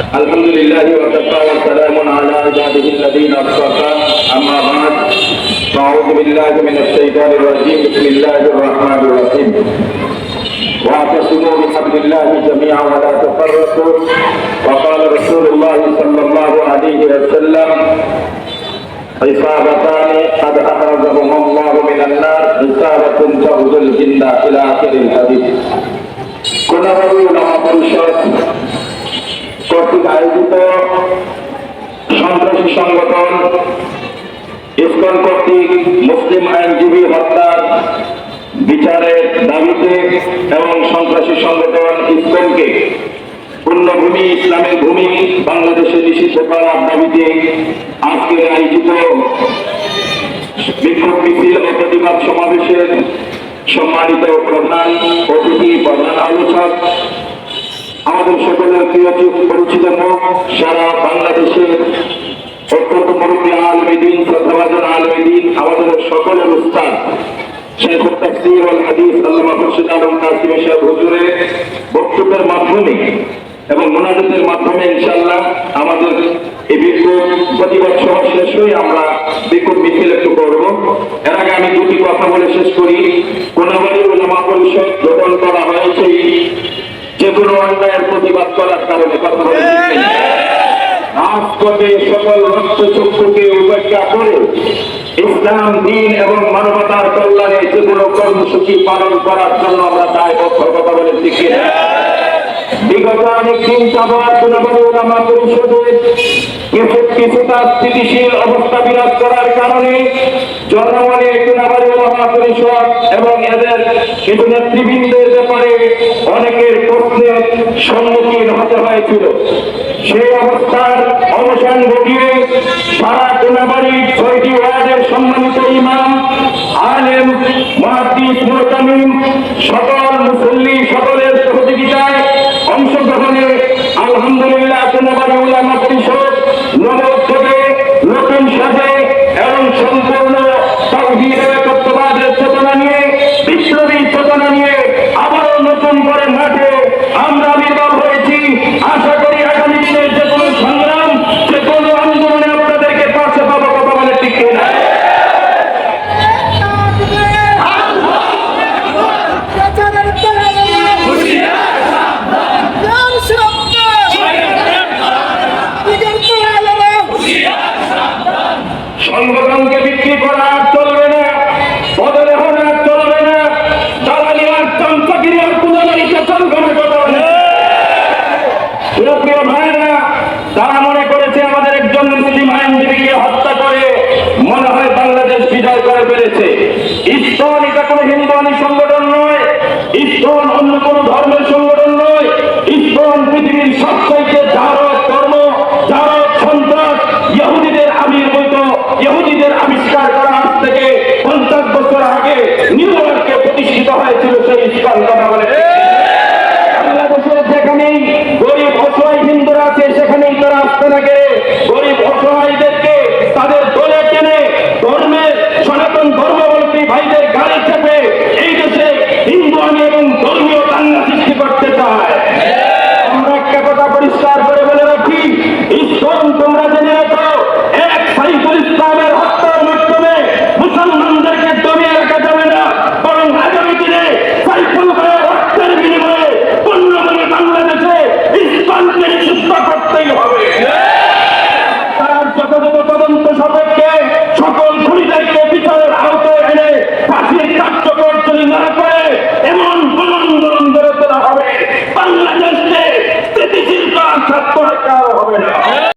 الحمد لله وكفى وسلام على عباده الذين اصطفى اما بعد فاعوذ بالله من الشيطان الرجيم بسم الله الرحمن الرحيم واعتصموا بحبل الله جميعا ولا تفرقوا وقال رسول الله صلى الله عليه وسلم عصابتان قد اخرجهما الله من النار عصابه تغزو الجنه الى اخر الحديث কোনাবাড়ি উলামা পরিষদ কর্তৃক আয়োজিত সন্ত্রাসী সংগঠন, ইসকন কর্তৃক মুসলিম আইনজীবী হত্যার বিচারের দাবিতে এবং সন্ত্রাসী সংগঠন ইসকনকে পূর্ণভূমি ইসলামের ভূমি, বাংলাদেশে নিষিদ্ধ করার দাবিতে আজকে আয়োজিত বিক্ষোভ মিছিল ও প্রতিবাদ সমাবেশের সম্মানিত প্রধান অতিথি, প্রধান আলোচক আমাদের সকলের প্রিয় পরিচিত সারা বাংলাদেশের অত্যন্ত মুরব্বী আলমেদিন শ্রদ্ধাভাজন আলমেদিন আমাদের সকলের উস্তাদ বক্তব্যের মাধ্যমে এবং মোনাজাতের মাধ্যমে ইনশাআল্লাহ আমাদের এই বিক্ষোভ প্রতিবাদ শেষ হয়ে আমরা বিক্ষোভ মিছিল একটু করব। এর আগে আমি দুটি কথা বলে শেষ করি। কোনাবাড়ি ওলামা অন্যায়ের প্রতিবাদ করার কারণে কথা বলে রাজপথে সকল রক্ত চক্ষুকে উপেক্ষা করে ইসলাম, দিন এবং মানবতার কল্যাণে যে কোনো কর্মসূচি পালন করার জন্য আমরা তাই কথা বলে শিখি বিগত অনেক দিন যাবৎ কোনো কোনো পরিষদে কিছু কিছুটা স্থিতিশীল অবস্থা বিরাজ করার কারণে জনগণে গুণাবলী ওলামা পরিষদ এবং এদের কিছু নেতৃবৃন্দের ব্যাপারে অনেকের প্রশ্নের সম্মুখীন হতে হয়েছিল। সেই অবস্থার অবসান ঘটিয়ে সারা গুণাবাড়ি ছয়টি ওয়ার্ডের সম্মানিত ইমাম, আলেম মহাদিস সকল সংগঠনকে বিক্রি করা আর চলবে না, বদলে হওয়া আর চলবে না দালালি আর চমচাগিরি আর চলবে না কথা বলে ভাইরা তারা মনে করেছে আমাদের একজন মুসলিম আইনজীবীকে হত্যা করে মনে হয় বাংলাদেশ বিজয় করে ফেলেছে। ইস্কন এটা কোনো হিন্দু সংগঠন নয় ইস্কন অন্য কোনো ধর্মের সংগঠন নয় ইস্কন পৃথিবীর সবচাইতে আল্লাহ